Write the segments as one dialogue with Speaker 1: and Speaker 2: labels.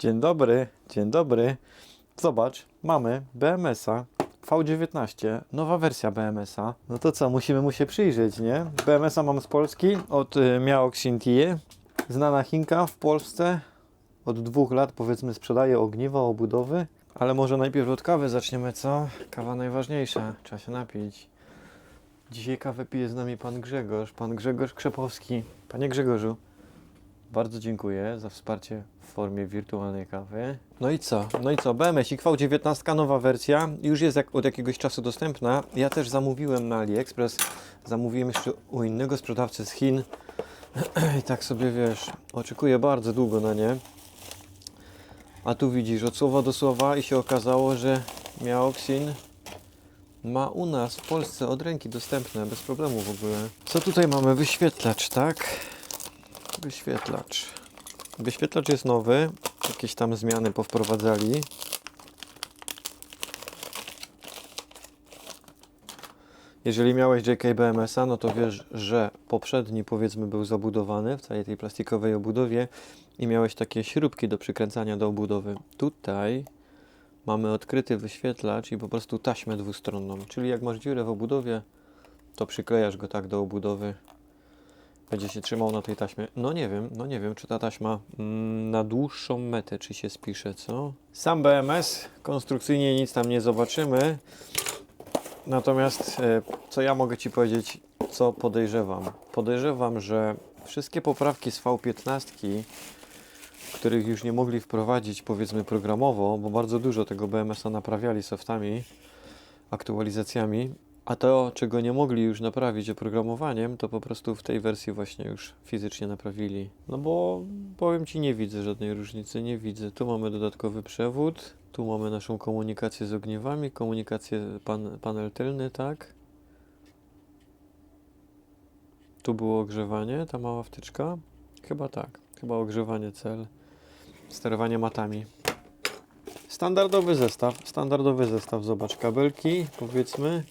Speaker 1: Dzień dobry, dzień dobry. Zobacz, mamy BMS-a V19, nowa wersja BMS-a. No to co, musimy mu się przyjrzeć, nie? BMS-a mam z Polski, od y, Miao Xintie. Znana Chinka w Polsce. Od dwóch lat powiedzmy sprzedaje ogniwa, obudowy. Ale może najpierw od kawy zaczniemy, co? Kawa najważniejsza, trzeba się napić. Dzisiaj kawę pije z nami pan Grzegorz, pan Grzegorz Krzepowski. Panie Grzegorzu, bardzo dziękuję za wsparcie w formie wirtualnej kawy. No i co? No i co? BMS V19 nowa wersja już jest jak, od jakiegoś czasu dostępna. Ja też zamówiłem na AliExpress. Zamówiłem jeszcze u innego sprzedawcy z Chin. I tak sobie wiesz, oczekuję bardzo długo na nie. A tu widzisz od słowa do słowa i się okazało, że Miaoxin ma u nas w Polsce od ręki dostępne, bez problemu w ogóle. Co tutaj mamy? Wyświetlacz, tak? Wyświetlacz. Wyświetlacz jest nowy. Jakieś tam zmiany powprowadzali. Jeżeli miałeś JKBMS-a, no to wiesz, że poprzedni powiedzmy był zabudowany w całej tej plastikowej obudowie i miałeś takie śrubki do przykręcania do obudowy. Tutaj mamy odkryty wyświetlacz i po prostu taśmę dwustronną. Czyli jak masz dziurę w obudowie, to przyklejasz go tak do obudowy będzie się trzymał na tej taśmie. No nie wiem, no nie wiem, czy ta taśma mm, na dłuższą metę, czy się spisze, co? Sam BMS, konstrukcyjnie nic tam nie zobaczymy. Natomiast, e, co ja mogę Ci powiedzieć, co podejrzewam? Podejrzewam, że wszystkie poprawki z V15, których już nie mogli wprowadzić, powiedzmy, programowo, bo bardzo dużo tego BMS-a naprawiali softami, aktualizacjami, a to, czego nie mogli już naprawić oprogramowaniem, to po prostu w tej wersji właśnie już fizycznie naprawili. No bo powiem Ci, nie widzę żadnej różnicy, nie widzę. Tu mamy dodatkowy przewód, tu mamy naszą komunikację z ogniwami, komunikację pan, panel tylny, tak? Tu było ogrzewanie, ta mała wtyczka? Chyba tak, chyba ogrzewanie cel, sterowanie matami. Standardowy zestaw, standardowy zestaw, zobacz, kabelki, powiedzmy,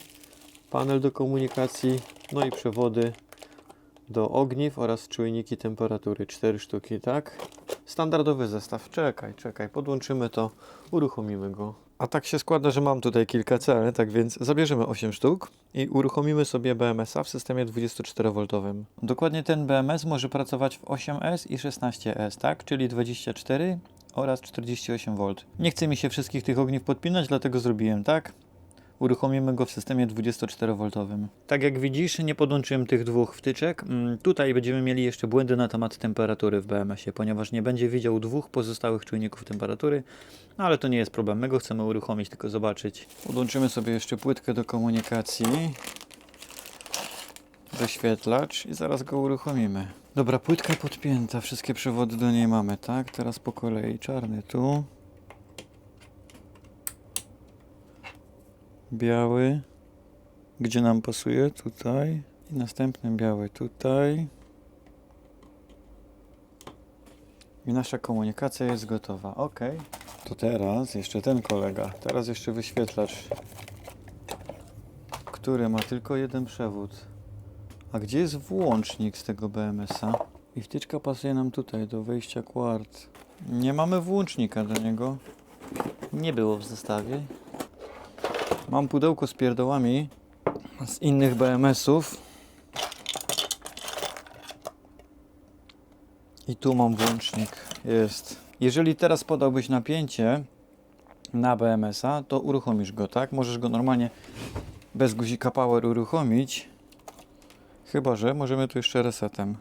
Speaker 1: panel do komunikacji, no i przewody do ogniw oraz czujniki temperatury, 4 sztuki, tak? Standardowy zestaw, czekaj, czekaj, podłączymy to, uruchomimy go. A tak się składa, że mam tutaj kilka cel, tak więc zabierzemy 8 sztuk i uruchomimy sobie BMS-a w systemie 24V. Dokładnie ten BMS może pracować w 8S i 16S, tak? Czyli 24 oraz 48V. Nie chce mi się wszystkich tych ogniw podpinać, dlatego zrobiłem tak. Uruchomimy go w systemie 24V. Tak jak widzisz, nie podłączyłem tych dwóch wtyczek. Mm, Tutaj będziemy mieli jeszcze błędy na temat temperatury w BMS-ie, ponieważ nie będzie widział dwóch pozostałych czujników temperatury, no ale to nie jest problem. My go chcemy uruchomić, tylko zobaczyć. Podłączymy sobie jeszcze płytkę do komunikacji, wyświetlacz i zaraz go uruchomimy. Dobra, płytka podpięta, wszystkie przewody do niej mamy, tak? Teraz po kolei czarny tu. Biały, gdzie nam pasuje, tutaj i następny biały tutaj. I nasza komunikacja jest gotowa. Ok. To teraz jeszcze ten kolega. Teraz jeszcze wyświetlacz, który ma tylko jeden przewód. A gdzie jest włącznik z tego BMS-a? I wtyczka pasuje nam tutaj do wejścia quart. Nie mamy włącznika do niego. Nie było w zestawie. Mam pudełko z pierdołami z innych BMS-ów. I tu mam włącznik. Jest. Jeżeli teraz podałbyś napięcie na BMS-a, to uruchomisz go, tak? Możesz go normalnie bez guzika power uruchomić. Chyba, że możemy tu jeszcze resetem.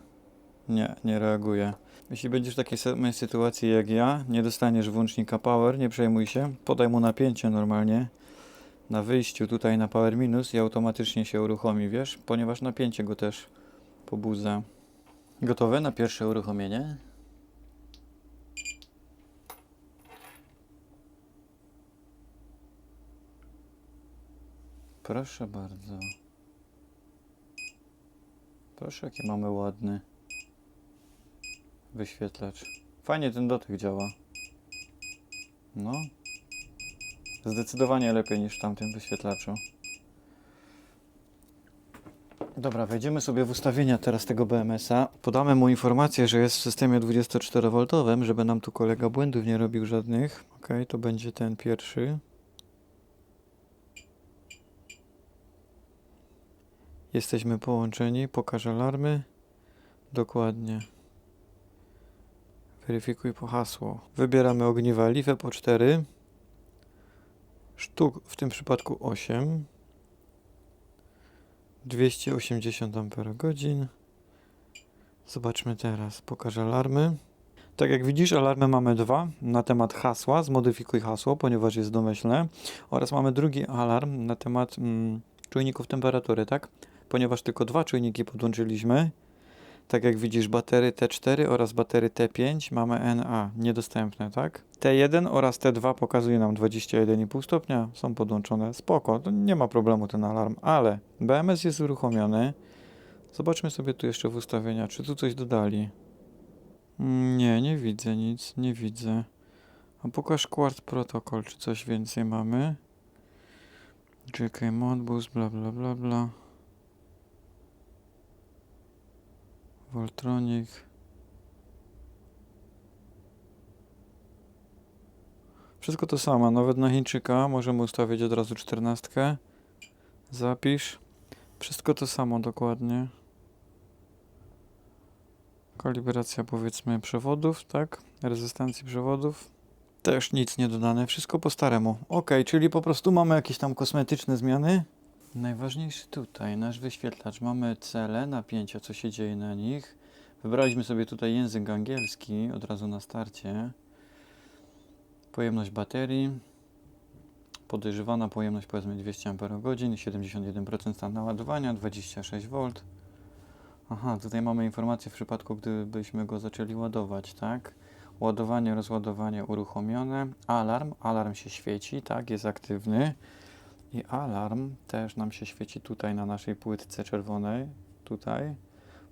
Speaker 1: Nie, nie reaguje. Jeśli będziesz w takiej samej sytuacji jak ja, nie dostaniesz włącznika power, nie przejmuj się. Podaj mu napięcie normalnie na wyjściu tutaj na power minus i automatycznie się uruchomi, wiesz? Ponieważ napięcie go też pobudza. Gotowe na pierwsze uruchomienie? Proszę bardzo. Proszę, jaki mamy ładny wyświetlacz. Fajnie ten dotyk działa. No, Zdecydowanie lepiej niż tamtym wyświetlaczu. Dobra, wejdziemy sobie w ustawienia teraz tego BMS-a. Podamy mu informację, że jest w systemie 24V, żeby nam tu kolega błędów nie robił żadnych. Ok, to będzie ten pierwszy. Jesteśmy połączeni, pokaż alarmy. Dokładnie. Weryfikuj po hasło. Wybieramy ogniwa Life po 4. Sztuk w tym przypadku 8. 280 Ah. Zobaczmy teraz. Pokaż alarmy. Tak jak widzisz, alarmy mamy dwa na temat hasła. Zmodyfikuj hasło, ponieważ jest domyślne. Oraz mamy drugi alarm na temat mm, czujników temperatury, tak? Ponieważ tylko dwa czujniki podłączyliśmy. Tak jak widzisz, batery T4 oraz batery T5 mamy NA niedostępne, tak? T1 oraz T2 pokazuje nam 21,5 stopnia, są podłączone. Spoko, nie ma problemu ten alarm, ale BMS jest uruchomiony. Zobaczmy sobie tu jeszcze w ustawienia, czy tu coś dodali. Nie, nie widzę nic, nie widzę. A pokaż Quart Protocol, czy coś więcej mamy. JK Modbus, bla bla bla bla. Voltronic. Wszystko to samo, nawet na Chińczyka możemy ustawić od razu 14. Zapisz. Wszystko to samo dokładnie. Kalibracja powiedzmy przewodów, tak? Rezystancji przewodów. Też nic nie dodane, wszystko po staremu. Ok, czyli po prostu mamy jakieś tam kosmetyczne zmiany. Najważniejszy tutaj, nasz wyświetlacz. Mamy cele, napięcia, co się dzieje na nich. Wybraliśmy sobie tutaj język angielski od razu na starcie. Pojemność baterii. Podejrzewana pojemność powiedzmy 200 Ah, 71% stan naładowania, 26V. Aha, tutaj mamy informację w przypadku, gdybyśmy go zaczęli ładować, tak? Ładowanie, rozładowanie uruchomione. Alarm, alarm się świeci, tak? Jest aktywny. I alarm też nam się świeci tutaj na naszej płytce czerwonej, tutaj,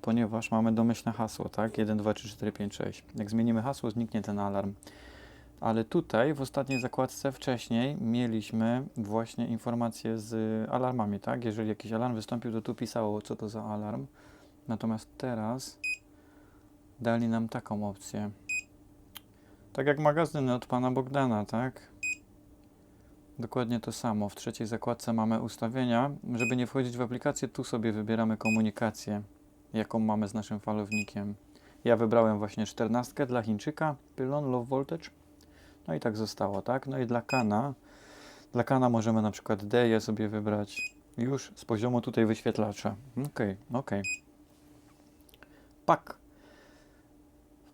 Speaker 1: ponieważ mamy domyślne hasło, tak? 1, 2, 3, 4, 5, 6. Jak zmienimy hasło, zniknie ten alarm. Ale tutaj w ostatniej zakładce wcześniej mieliśmy właśnie informacje z alarmami, tak? Jeżeli jakiś alarm wystąpił, to tu pisało, co to za alarm. Natomiast teraz dali nam taką opcję. Tak jak magazyny od pana Bogdana, tak? Dokładnie to samo. W trzeciej zakładce mamy ustawienia. Żeby nie wchodzić w aplikację, tu sobie wybieramy komunikację, jaką mamy z naszym falownikiem. Ja wybrałem właśnie 14 dla Chińczyka, pylon low voltage. No i tak zostało, tak? No i dla Kana, dla Kana możemy na przykład D sobie wybrać już z poziomu tutaj wyświetlacza. Ok, ok. Pak.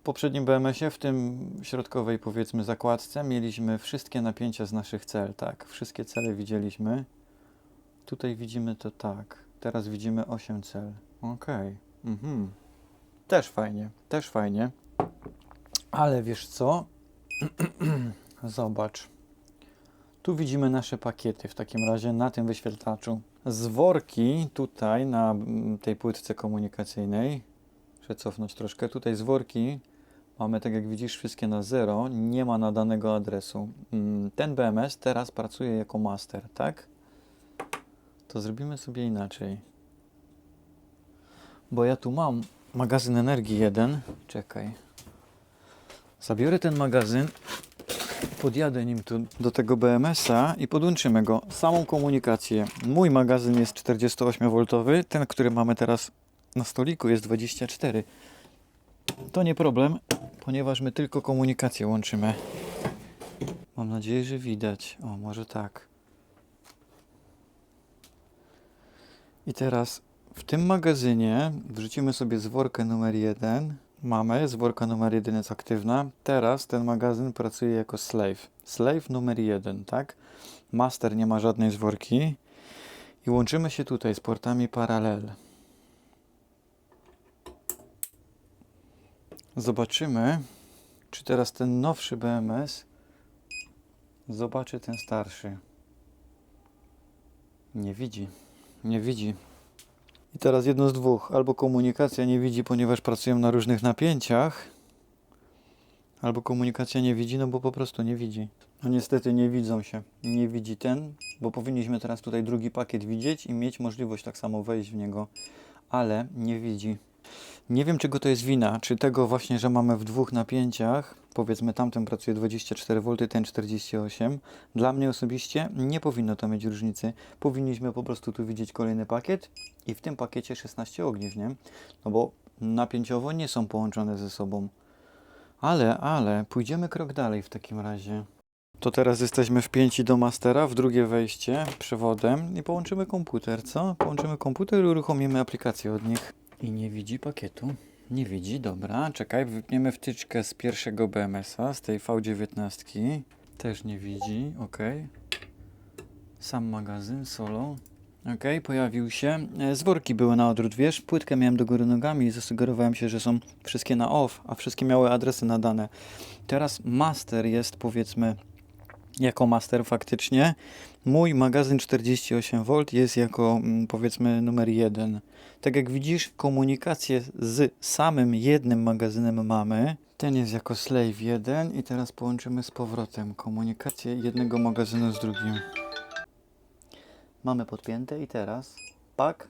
Speaker 1: W poprzednim BMS-ie, w tym środkowej powiedzmy zakładce, mieliśmy wszystkie napięcia z naszych cel, tak. Wszystkie cele widzieliśmy. Tutaj widzimy to tak. Teraz widzimy 8 cel. Ok. Mhm. Też fajnie, też fajnie. Ale wiesz co? Zobacz. Tu widzimy nasze pakiety w takim razie na tym wyświetlaczu. Zworki tutaj na tej płytce komunikacyjnej. Przecofnąć troszkę. Tutaj zworki mamy, tak jak widzisz, wszystkie na zero. Nie ma nadanego adresu. Mm, Ten BMS teraz pracuje jako master, tak? To zrobimy sobie inaczej. Bo ja tu mam magazyn energii 1. Czekaj. Zabiorę ten magazyn, podjadę nim tu do tego BMS-a i podłączymy go. Samą komunikację. Mój magazyn jest 48V, ten, który mamy teraz na stoliku jest 24. To nie problem, ponieważ my tylko komunikację łączymy. Mam nadzieję, że widać. O, może tak. I teraz w tym magazynie wrzucimy sobie zworkę numer 1. Mamy, zworka numer 1 jest aktywna. Teraz ten magazyn pracuje jako slave. Slave numer 1, tak? Master nie ma żadnej zworki. I łączymy się tutaj z portami paralel. Zobaczymy, czy teraz ten nowszy BMS zobaczy ten starszy. Nie widzi. Nie widzi. I teraz jedno z dwóch. Albo komunikacja nie widzi, ponieważ pracują na różnych napięciach, albo komunikacja nie widzi, no bo po prostu nie widzi. No niestety nie widzą się. Nie widzi ten, bo powinniśmy teraz tutaj drugi pakiet widzieć i mieć możliwość tak samo wejść w niego. ale nie widzi. Nie wiem, czego to jest wina. Czy tego właśnie, że mamy w dwóch napięciach, powiedzmy tamten pracuje 24V, ten 48. Dla mnie osobiście nie powinno to mieć różnicy. Powinniśmy po prostu tu widzieć kolejny pakiet i w tym pakiecie 16 ogniw, nie? No bo napięciowo nie są połączone ze sobą. Ale, ale, pójdziemy krok dalej w takim razie. To teraz jesteśmy wpięci do mastera, w drugie wejście przewodem i połączymy komputer, co? Połączymy komputer i uruchomimy aplikację od nich. I nie widzi pakietu. Nie widzi, dobra. Czekaj, wypniemy wtyczkę z pierwszego BMS-a, z tej V19. Też nie widzi, ok. Sam magazyn, solo. Ok, pojawił się. E, Zworki były na odwrót, wiesz? Płytkę miałem do góry nogami i zasugerowałem się, że są wszystkie na off, a wszystkie miały adresy nadane. Teraz master jest, powiedzmy, jako master faktycznie. Mój magazyn 48V jest jako, mm, powiedzmy, numer 1. Tak jak widzisz, komunikację z samym jednym magazynem mamy. Ten jest jako slave 1 i teraz połączymy z powrotem komunikację jednego magazynu z drugim. Mamy podpięte i teraz pak.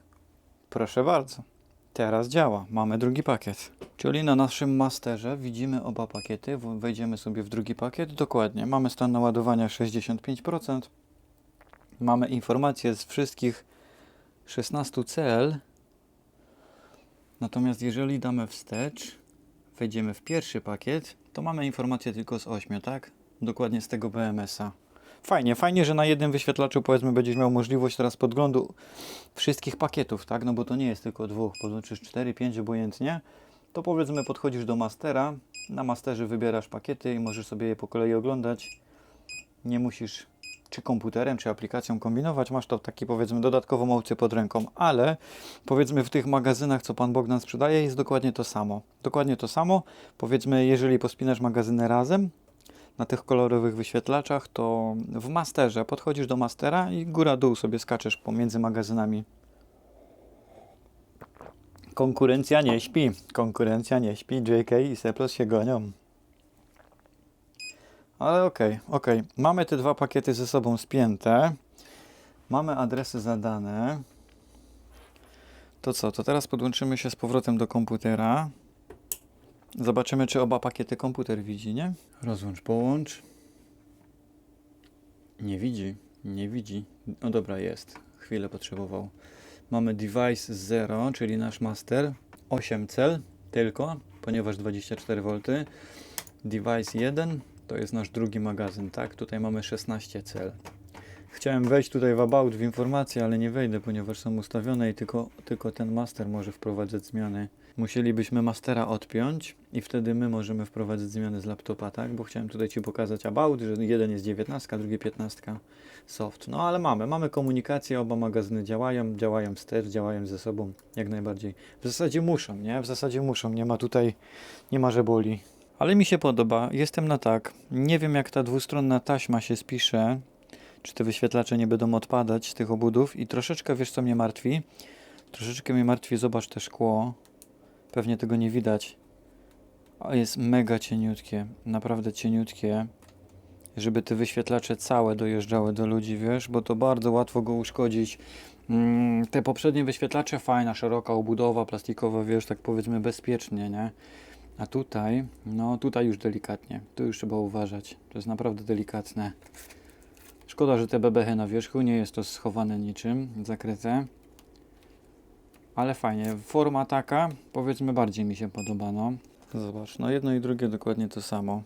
Speaker 1: Proszę bardzo. Teraz działa. Mamy drugi pakiet. Czyli na naszym masterze widzimy oba pakiety. Wejdziemy sobie w drugi pakiet. Dokładnie. Mamy stan naładowania 65%. Mamy informacje z wszystkich 16 cel. Natomiast jeżeli damy wstecz, wejdziemy w pierwszy pakiet, to mamy informacje tylko z 8, tak? Dokładnie z tego BMS-a. Fajnie, fajnie, że na jednym wyświetlaczu powiedzmy będziesz miał możliwość teraz podglądu wszystkich pakietów, tak? No bo to nie jest tylko dwóch, podłączysz 4, 5 obojętnie. To powiedzmy podchodzisz do mastera, na masterze wybierasz pakiety i możesz sobie je po kolei oglądać. Nie musisz czy komputerem, czy aplikacją kombinować, masz to taki powiedzmy dodatkową opcję pod ręką, ale powiedzmy w tych magazynach, co Pan Bogdan sprzedaje, jest dokładnie to samo. Dokładnie to samo. Powiedzmy, jeżeli pospinasz magazyny razem, na tych kolorowych wyświetlaczach, to w masterze podchodzisz do mastera i góra-dół sobie skaczesz pomiędzy magazynami. Konkurencja nie śpi. Konkurencja nie śpi. JK i Seplos się gonią. Ale okej, okej. Mamy te dwa pakiety ze sobą spięte. Mamy adresy zadane. To co? To teraz podłączymy się z powrotem do komputera. Zobaczymy, czy oba pakiety komputer widzi, nie? Rozłącz, połącz. Nie widzi, nie widzi. No dobra, jest. Chwilę potrzebował. Mamy device 0, czyli nasz master. 8 cel tylko, ponieważ 24V. Device 1 to jest nasz drugi magazyn, tak? Tutaj mamy 16 cel. Chciałem wejść tutaj w about, w informacje, ale nie wejdę, ponieważ są ustawione i tylko, tylko ten master może wprowadzać zmiany. Musielibyśmy mastera odpiąć i wtedy my możemy wprowadzać zmiany z laptopa, tak? Bo chciałem tutaj Ci pokazać about, że jeden jest 19, drugi 15 soft. No ale mamy, mamy komunikację, oba magazyny działają, działają wstecz, działają ze sobą jak najbardziej. W zasadzie muszą, nie? W zasadzie muszą, nie ma tutaj, nie ma, że boli. Ale mi się podoba, jestem na tak. Nie wiem jak ta dwustronna taśma się spisze, czy te wyświetlacze nie będą odpadać z tych obudów i troszeczkę wiesz co mnie martwi? Troszeczkę mnie martwi, zobacz te szkło. Pewnie tego nie widać. A jest mega cieniutkie, naprawdę cieniutkie. Żeby te wyświetlacze całe dojeżdżały do ludzi, wiesz, bo to bardzo łatwo go uszkodzić. Mm, te poprzednie wyświetlacze fajna, szeroka obudowa plastikowa, wiesz, tak powiedzmy bezpiecznie, nie? A tutaj, no tutaj już delikatnie. Tu już trzeba uważać. To jest naprawdę delikatne. Szkoda, że te bebechy na wierzchu, nie jest to schowane niczym, zakryte. Ale fajnie, forma taka, powiedzmy bardziej mi się podoba, no. Zobacz, no jedno i drugie dokładnie to samo.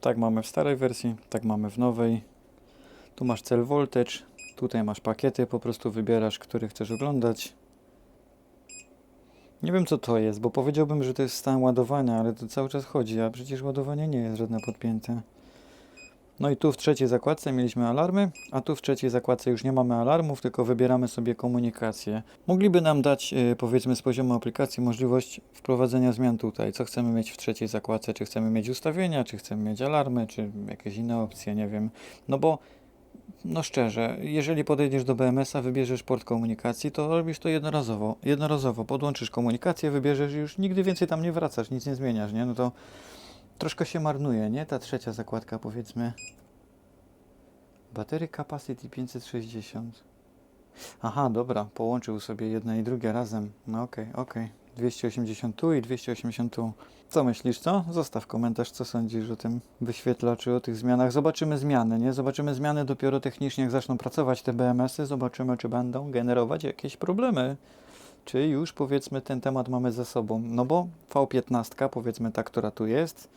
Speaker 1: Tak mamy w starej wersji, tak mamy w nowej. Tu masz cel voltage, tutaj masz pakiety, po prostu wybierasz, który chcesz oglądać. Nie wiem co to jest, bo powiedziałbym, że to jest stan ładowania, ale to cały czas chodzi, a przecież ładowanie nie jest żadne podpięte. No i tu w trzeciej zakładce mieliśmy alarmy, a tu w trzeciej zakładce już nie mamy alarmów, tylko wybieramy sobie komunikację. Mogliby nam dać, yy, powiedzmy z poziomu aplikacji, możliwość wprowadzenia zmian tutaj. Co chcemy mieć w trzeciej zakładce, czy chcemy mieć ustawienia, czy chcemy mieć alarmy, czy jakieś inne opcje, nie wiem. No bo, no szczerze, jeżeli podejdziesz do BMS-a, wybierzesz port komunikacji, to robisz to jednorazowo. Jednorazowo podłączysz komunikację, wybierzesz i już nigdy więcej tam nie wracasz, nic nie zmieniasz, nie? No to troszkę się marnuje, nie? Ta trzecia zakładka, powiedzmy. Battery capacity 560. Aha, dobra, połączył sobie jedne i drugie razem. No okej, okej. 280 tu i 280 tu. Co myślisz, co? Zostaw komentarz, co sądzisz o tym wyświetlaczu, o tych zmianach. Zobaczymy zmiany, nie? Zobaczymy zmiany dopiero technicznie, jak zaczną pracować te BMS-y. Zobaczymy, czy będą generować jakieś problemy. Czy już, powiedzmy, ten temat mamy za sobą. No bo V15, powiedzmy ta, która tu jest,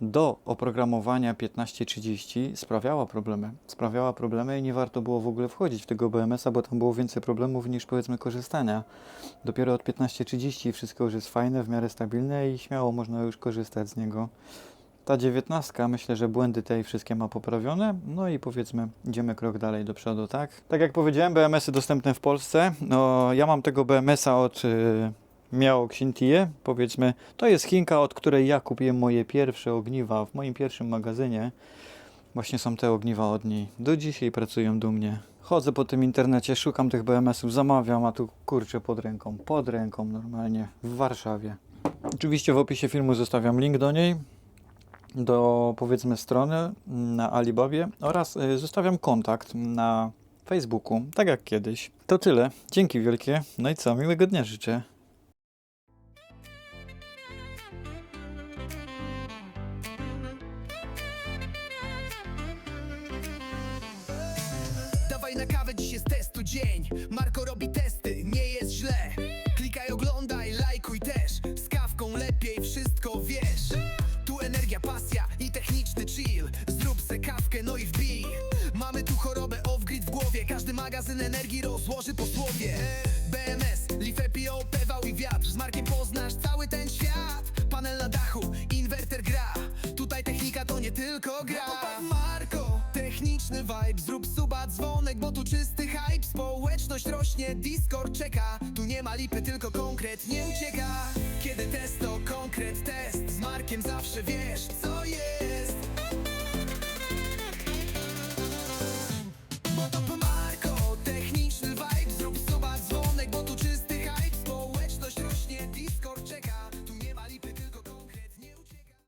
Speaker 1: do oprogramowania 1530 sprawiała problemy. Sprawiała problemy i nie warto było w ogóle wchodzić w tego BMS-a, bo tam było więcej problemów niż powiedzmy korzystania. Dopiero od 1530 wszystko już jest fajne, w miarę stabilne i śmiało można już korzystać z niego. Ta 19 myślę, że błędy tej wszystkie ma poprawione, no i powiedzmy idziemy krok dalej do przodu, tak? Tak jak powiedziałem, BMS-y dostępne w Polsce. No, ja mam tego BMS-a od y, Miao Xintie, powiedzmy. To jest Chinka, od której ja kupiłem moje pierwsze ogniwa w moim pierwszym magazynie. Właśnie są te ogniwa od niej. Do dzisiaj pracują dumnie. Chodzę po tym internecie, szukam tych BMS-ów, zamawiam, a tu kurczę pod ręką, pod ręką normalnie, w Warszawie. Oczywiście w opisie filmu zostawiam link do niej, do powiedzmy strony na Alibabie oraz y, zostawiam kontakt na Facebooku, tak jak kiedyś. To tyle. Dzięki wielkie. No i co, miłego dnia życzę.
Speaker 2: Dzień. Marko robi testy, nie jest źle. Klikaj, oglądaj, lajkuj też. Z kawką lepiej wszystko wiesz. Tu energia, pasja i techniczny chill. Zrób se kawkę, no i wbij. Mamy tu chorobę off-grid w głowie. Każdy magazyn energii rozłoży po słowie. BMS, Leaf EPO, Pewał i wiatr. Z Markiem poznasz cały ten świat. Panel na dachu, inwerter gra. Tutaj technika to nie tylko gra. Marko, techniczny vibe Zrób suba, dzwonek, bo tu czysty hype Społeczność rośnie, Discord czeka. Tu nie ma lipy, tylko konkretnie ucieka